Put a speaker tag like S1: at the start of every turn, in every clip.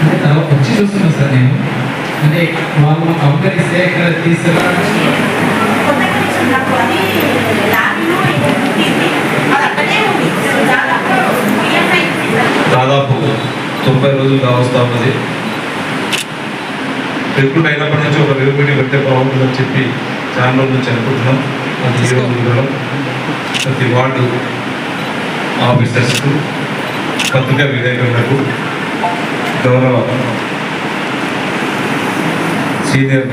S1: అంటే తర్వాత వచ్చి చూస్తున్నాను సార్ నేను. అంటే వాళ్ళు అవతరిస్తే ఇక్కడ తీసుకురా
S2: ఇది
S3: దాదాపు తొంభై రోజులు కావస్తా ఉన్నది. రిక్రూట్ అయినప్పటి నుంచి ఒక రివ్యూ మీటింగ్ పెట్టే బాగుంటుందని చెప్పి చాలా రోజుల నుంచి అనుకుంటున్నాం. ప్రతి వార్డు ఆఫీసర్స్కు పత్రికా విలేకరులకు గౌరవ సీనియర్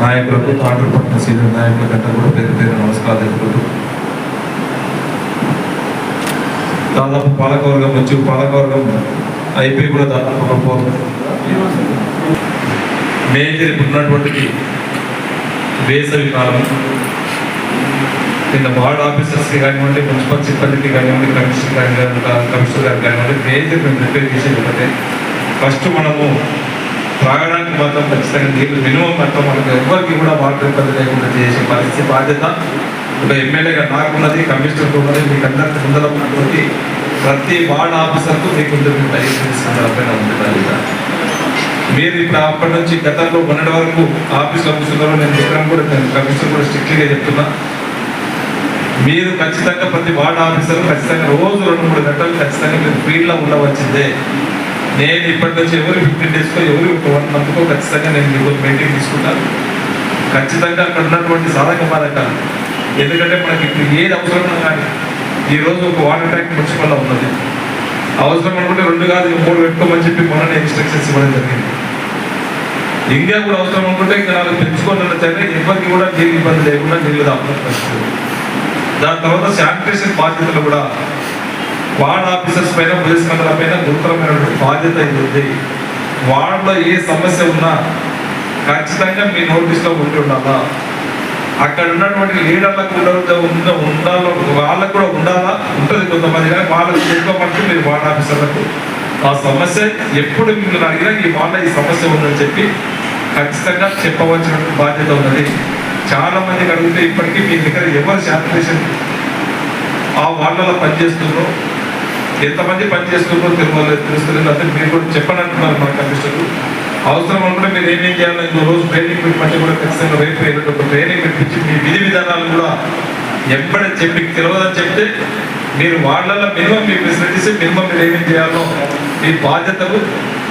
S3: నాయకులకు తాండ్రపట్న సీనియర్ నాయకుల అంతా కూడా పేరు పేరు నమస్కారాలు తెలుపుతూ దాదాపు పాలకవర్గం వచ్చి పాలకవర్గం అయిపోయి కూడా దాదాపు ఒక మేజర్ ఇప్పుడు ఉన్నటువంటి వేసవి కాలం. కింద వార్డ్ ఆఫీసర్స్కి కానివ్వండి మున్సిపల్ సిబ్బందికి కానివ్వండి కమిషనర్ కానివ్వండి కమిషనర్ గారికి కానివ్వండి మేజర్ మేము రిపేర్ చేసేది ఒకటే. ఫస్ట్ మనము త్రాగడానికి మాత్రం ఖచ్చితంగా నీళ్ళు మినిమం మాత్రం మనకు ఎవరికి కూడా వాటర్ ఇబ్బంది లేకుండా చేసే పరిస్థితి బాధ్యత. ఒక ఎమ్మెల్యేగా నాకున్నది కమిషనర్కి ఉన్నది మీకు అందరికీ ముందర ఉన్నటువంటి ప్రతి వార్డ్ ఆఫీసర్కు మీకు ఉంటుంది సందర్భంగా ఉంది మీరు ఇప్పుడు అప్పటి నుంచి గతంలో ఉన్నటి వరకు ఆఫీస్లో కూర్చున్నారు నేను విక్రమ్ కూడా నేను కమిషనర్ కూడా స్ట్రిక్ట్గా చెప్తున్నా. మీరు ఖచ్చితంగా ప్రతి వార్డ్ ఆఫీసర్ ఖచ్చితంగా రోజు రెండు మూడు గంటలు ఖచ్చితంగా మీరు ఫీల్డ్లో ఉండవచ్చిందే నేను ఇప్పటి నుంచి ఎవరు ఫిఫ్టీన్ డేస్కో ఎవరు ఒక వన్ మంత్కో ఖచ్చితంగా నేను మీకు మీటింగ్ తీసుకుంటాను. ఖచ్చితంగా అక్కడ ఉన్నటువంటి సాధక బాధకాలు ఎందుకంటే మనకి ఇప్పుడు ఏది అవసరం కానీ ఈరోజు ఒక వాటర్ ట్యాంక్ మున్సిపల్లో ఉన్నది. అవసరం అనుకుంటే రెండు కాదు మూడు పెట్టుకోమని చెప్పి మొన్న ఇన్స్ట్రక్షన్స్ ఇవ్వడం జరిగింది. ఇంకా కూడా అవసరం అనుకుంటే ఇంకా నాలుగు పెంచుకోవాలన్న సరే ఎవరికి కూడా నీళ్ళు ఇబ్బంది లేకుండా నీళ్ళు దాపడం దాని తర్వాత శానిటేషన్ బాధ్యతలు కూడా వార్డ్ ఆఫీసర్స్ పైన పోలీస్ మండల పైన గురుతరమైనటువంటి బాధ్యత ఇది ఉంది వార్డులో ఏ సమస్య ఉన్నా ఖచ్చితంగా మీ నోటీస్లో ఉండి ఉండాలా? అక్కడ ఉన్నటువంటి లీడర్లకు కూడా ఉండాలో వాళ్ళకు కూడా ఉండాలా? ఉంటుంది కొంతమంది కానీ వాళ్ళకు చేసుకోమంటే మీరు వార్డ్ ఆఫీసర్లకు. ఆ సమస్య ఎప్పుడు మిమ్మల్ని అడిగినా ఈ వాళ్ళ ఈ సమస్య ఉందని చెప్పి ఖచ్చితంగా చెప్పవలసిన బాధ్యత ఉన్నది. చాలా మంది అడిగితే ఇప్పటికీ మీ దగ్గర ఎవరు శానిటేషన్ ఆ వాళ్ళలో పనిచేస్తుండ్రో ఎంతమంది పనిచేస్తుండ్రో తెలియలేదు తెలుస్తుంది అంటే మీరు కూడా చెప్పండి అంటున్నారు మన కమిషనర్. అవసరం అనుకుంటే మీరు ఏమేం చేయాలి ఇంకో రోజు ట్రైనింగ్ పెట్టమంటే కూడా ఖచ్చితంగా రేపు ఒక ట్రైనింగ్ పెట్టించి మీ విధి విధానాలు కూడా ఎప్పుడే చెప్పి తెలియదని చెప్తే మీరు వాళ్ళల్లో మినిమం మీ ఫెసిలిటీస్ మినిమం మీరు ఏమేం చేయాలో మీ బాధ్యతలు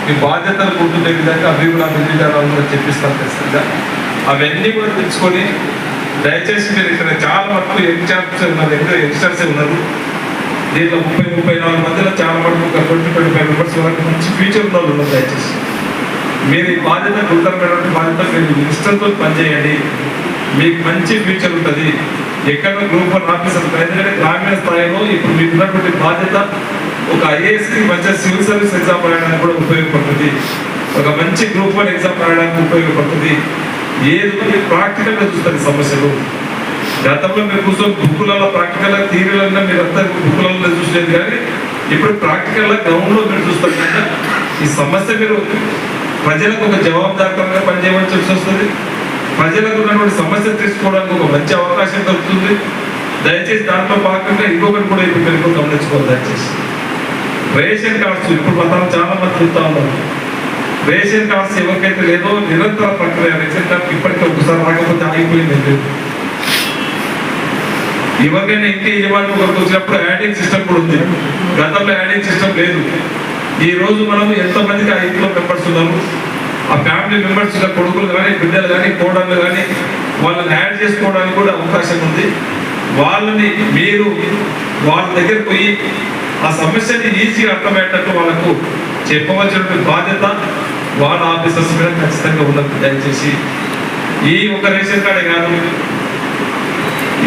S3: మీ బాధ్యతలు గుర్తుండే విధంగా అభివృద్ధి విధానాలు కూడా చెప్పిస్తాను ఖచ్చితంగా. అవన్నీ కూడా తెచ్చుకొని దయచేసి మీరు ఇక్కడ చాలా వరకు ఎగ్జామ్స్ ఉన్నారు దగ్గర యంగ్స్టర్స్ ఉన్నారు. దీంట్లో ముప్పై ముప్పై నాలుగు మందిలో చాలా మటుకు ఒక ట్వంటీ ట్వంటీ ఫైవ్ మెంబర్స్ వరకు మంచి ఫ్యూచర్ ఉన్న వాళ్ళు ఉన్నారు దయచేసి. మీరు ఈ బాధ్యత గుర్తమైనటువంటి బాధ్యత మీరు ఇష్టంతో పనిచేయండి. మీకు మంచి ఫ్యూచర్ ఉంటుంది. ఎక్కడ గ్రూప్ వన్ ఆఫీసర్ ఎందుకంటే గ్రామీణ స్థాయిలో ఇప్పుడు మీకు ఉన్నటువంటి బాధ్యత ఒక ఐఏఎస్కి మంచి సివిల్ సర్వీస్ ఎగ్జామ్ రాయడానికి కూడా ఉపయోగపడుతుంది. ఒక మంచి గ్రూప్ వన్ ఎగ్జామ్ రాయడానికి ఉపయోగపడుతుంది. ఏది ప్రాక్టికల్గా చూస్తారు సమస్యలు. గతంలో మీరు కూర్చొని బుక్కులలో ప్రాక్టికల్ థీరీలన్నా మీరు అంతా బుక్కులలో చూసలేదు కానీ ఇప్పుడు ప్రాక్టికల్గా గ్రౌండ్లో మీరు చూస్తారు కనుక ఈ సమస్య మీరు ప్రజలకు ఒక జవాబుదారితంగా పనిచేయమని చెప్పి వస్తుంది. ప్రజలకు ఉన్నటువంటి సమస్య తీసుకోవడానికి ఒక మంచి అవకాశం దొరుకుతుంది. దయచేసి దాంట్లో భాగంగా ఇంకొకటి కూడా ఇప్పుడు మీరు గమనించుకోవాలి దయచేసి. రేషన్ కార్డ్స్ ఇప్పుడు మనం చాలా మంది చూస్తా ఉన్నారు. రేషన్ కార్డ్స్ ఎవరికైతే లేదో నిరంతర ప్రక్రియ రేషన్ కార్డ్ ఇప్పటికీ ఒకసారి రాకపోతే ఆగిపోయింది ఎవరికైనా ఇంటి యజమాని ఒకరికి వచ్చినప్పుడు యాడింగ్ సిస్టమ్ కూడా ఉంది. గతంలో యాడింగ్ సిస్టమ్ లేదు. ఈ రోజు మనం ఎంతమందికి ఆ ఇంట్లో మెంబర్స్ ఉన్నాము ఆ ఫ్యామిలీ మెంబర్స్ కొడుకులు కానీ బిడ్డలు కానీ కోడళ్ళు కానీ వాళ్ళని యాడ్ చేసుకోవడానికి కూడా అవకాశం ఉంది. వాళ్ళని మీరు వాళ్ళ దగ్గర పోయి ఆ సమస్యని ఈజీగా అర్థమయ్యేటట్టు వాళ్ళకు చెప్పవలసినటువంటి బాధ్యత వాళ్ళ ఆఫీసర్స్ మీద ఖచ్చితంగా ఉన్నది దయచేసి ఈ ఒక రేషన్ కార్డే కాదు.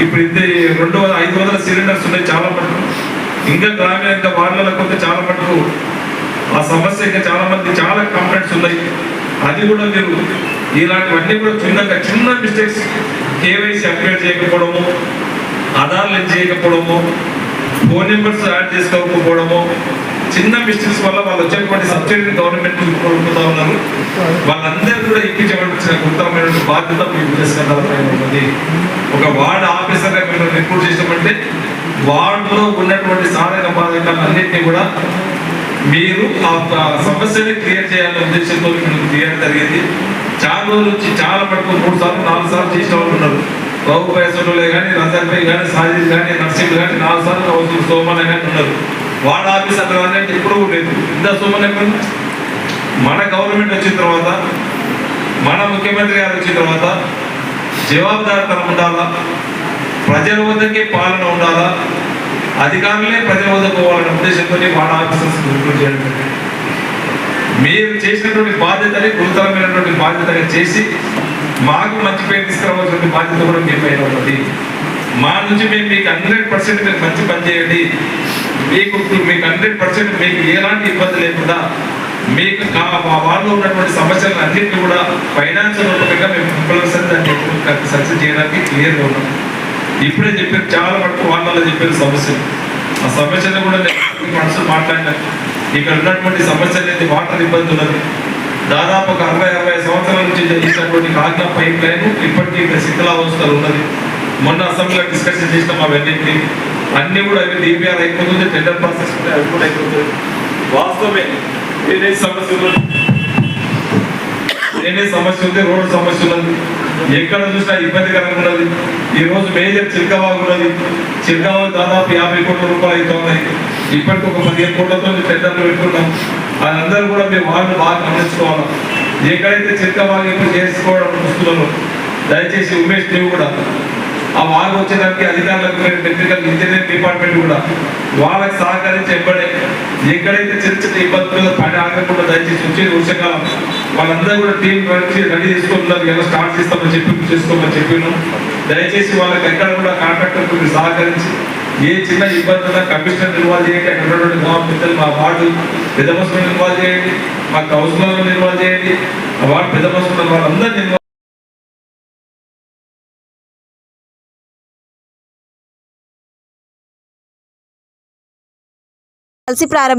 S3: ఇప్పుడు ఇది రెండు వందల ఐదు వందల సిలిండర్స్ ఉన్నాయి చాలా మటుకు. ఇంకా గ్రామీణ ఇంకా వార్డులకు కొంత చాలా మటుకు. ఆ సమస్య ఇంకా చాలా మంది చాలా కంప్లైంట్స్ ఉన్నాయి. అది కూడా మీరు ఇలాంటివన్నీ కూడా చిన్నగా చిన్న మిస్టేక్స్ కేవైసీ అప్డేట్ చేయకపోవడము ఆధార్ లింక్ చేయకపోవడము ఫోన్ నెంబర్స్ యాడ్ చేసుకోకపోవడము చిన్న మిస్టేక్స్ వల్ల వాళ్ళు వచ్చేటువంటి సబ్సిడీ గవర్నమెంట్ కోరుకుంటా ఉన్నారు. వాళ్ళందరూ కూడా ఎక్కించవలసిన గురుతరమైన బాధ్యత మీ విదేశంపై ఉన్నది. ఒక వార్డ్ ఆఫీసర్గా మీరు రిపోర్ట్ చేసామంటే వార్డులో ఉన్నటువంటి సాధక బాధకాలన్నింటినీ కూడా మీరు ఆ సమస్యని క్లియర్ చేయాలనే ఉద్దేశంతో మీకు క్లియర్ జరిగింది. చాలా రోజుల నుంచి చాలా మటుకు మూడు సార్లు నాలుగు సార్లు చేసిన వాళ్ళు ఉన్నారు. బాబు పేసోళ్ళే కానీ రజాక్ కానీ సాజిద్ కానీ నర్సింగ్ కానీ నాలుగు సార్లు అవసరం కానీ ఉన్నారు. వార్డ్ ఆఫీస్ అక్కడ అంటే ఎప్పుడూ లేదు ఇంత సోమన్ మన గవర్నమెంట్ వచ్చిన తర్వాత మన ముఖ్యమంత్రి గారు వచ్చిన తర్వాత జవాబుదారితనం ఉండాలా? ప్రజల వద్దకే పాలన ఉండాలా? అధికారులే ప్రజల వద్దకు పోవాలనే ఉద్దేశంతో వార్డ్ ఆఫీసర్స్ రిక్రూట్ చేయడం మీరు చేసినటువంటి బాధ్యతని గురుతరమైనటువంటి బాధ్యతగా చేసి మాకు మంచి పేరు తీసుకురావాల్సిన బాధ్యత కూడా మీ పైన ఉన్నది. మా నుంచి మేము మీకు హండ్రెడ్ పర్సెంట్ మీరు మంచి పని చేయండి. మీకు మీకు హండ్రెడ్ పర్సెంట్ మీకు ఎలాంటి ఇబ్బంది లేకుండా మీకు మా వాళ్ళు ఉన్నటువంటి సమస్యలను అన్నింటినీ కూడా ఫైనాన్షియల్ రూపకంగా మేము కంపల్సరీ సక్సెస్ చేయడానికి క్లియర్గా ఉన్నాం. ఇప్పుడే చెప్పారు చాలా మటుకు వాళ్ళలో చెప్పారు సమస్యలు. ఆ సమస్యలు కూడా నేను మనసు మాట్లాడినా. ఇక్కడ ఉన్నటువంటి సమస్యలు వాటర్ ఇబ్బంది ఉన్నది. దాదాపు ఒక అరవై అరవై సంవత్సరాల నుంచి జరిగినటువంటి కాగ్నా పైప్ లైన్ ఇప్పటికీ ఇక్కడ శిథిలావస్థలు ఉన్నది. మొన్న అసెంబ్లీలో డిస్కషన్ చేసినాం మా అన్నీ కూడా అవి డిపిఆర్ అయిపోతుంది టెండర్ ప్రాసెస్ కూడా అవి కూడా అయిపోతుంది వాస్తవమే. ఏదే సమస్య ఉన్నది. ఏదే సమస్య ఉంది రోడ్డు సమస్య ఉన్నది. ఎక్కడ చూసినా ఇబ్బందికరంగా ఉన్నది. ఈ రోజు మేజర్ చిల్కవాగు ఉన్నది. చిల్కవాగు దాదాపు యాభై కోట్ల రూపాయలు అవుతున్నాయి ఇప్పటికి ఒక పదిహేను కోట్లతో టెండర్లు పెట్టుకున్నాం. అదందరూ కూడా మేము వాళ్ళు బాగా గమనించుకోవాలి. ఎక్కడైతే చిల్కవాగు ఇప్పుడు చేసుకోవడం చూస్తున్నారో దయచేసి ఉమేష్ నీవు కూడా ఆ మార్పు వచ్చేదానికి అధికారులకు టెక్నికల్ ఇంజనీరింగ్ డిపార్ట్మెంట్ కూడా వాళ్ళకి సహకరించి ఎప్పుడే ఎక్కడైతే చిన్న చిన్న ఇబ్బందులు పని ఆగకుండా దయచేసి వచ్చి వర్షకాలం వాళ్ళందరూ కూడా టీం వచ్చి రెడీ చేసుకుంటున్నారు ఎలా స్టార్ట్ చేస్తామని చెప్పి చేసుకోమని చెప్పాను. దయచేసి వాళ్ళకి ఎక్కడ కూడా కాంట్రాక్టర్ సహకరించి ఏ చిన్న ఇబ్బంది ఉన్నా కమిషనర్ ఇన్వాల్వ్ చేయండి. అక్కడ ఉన్నటువంటి మా పెద్దలు మా వార్డు పెద్ద మనుషులను ఇన్వాల్వ్ చేయండి. మా కౌన్సిలర్లను ఇన్వాల్వ్ చేయండి. ఆ వార్డు పెద్ద మనుషులు వాళ్ళందరినీ
S4: కలిసి ప్రారంభ